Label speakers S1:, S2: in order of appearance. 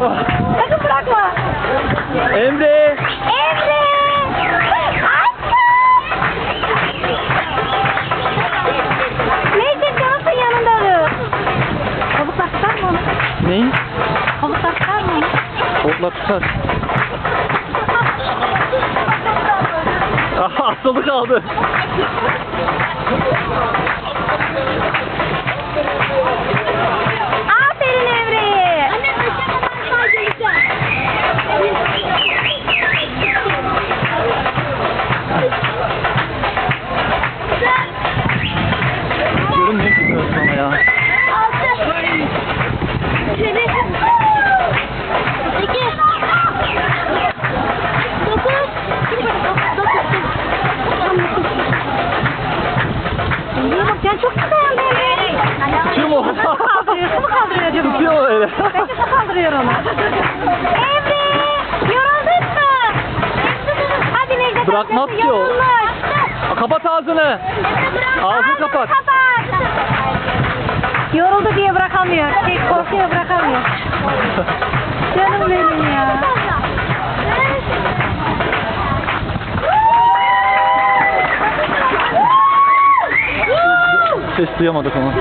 S1: Sakın bırakma.
S2: Emre.
S1: Emre! Neyse canısın yanında dur. Kabuklar tutar mı onu?
S2: Neyi?
S1: Kabuklar tutar mı onu?
S2: Otla tutar. Aha, Asılı kaldı. Burası ama ya.
S1: Sen çok güzel Emre.
S2: Kim o?
S1: Kaldırıyor, mu kaldırıyor acaba?
S2: Tutuyor mu öyle?
S1: Bence de kaldırıyor onu. Emre! Yoruldun mu? Hadi Necdet
S2: Bırakmaz ki o.
S1: yorulmuş.
S2: Kapat ağzını. Ağzını kapat. Ses duyamadık ama.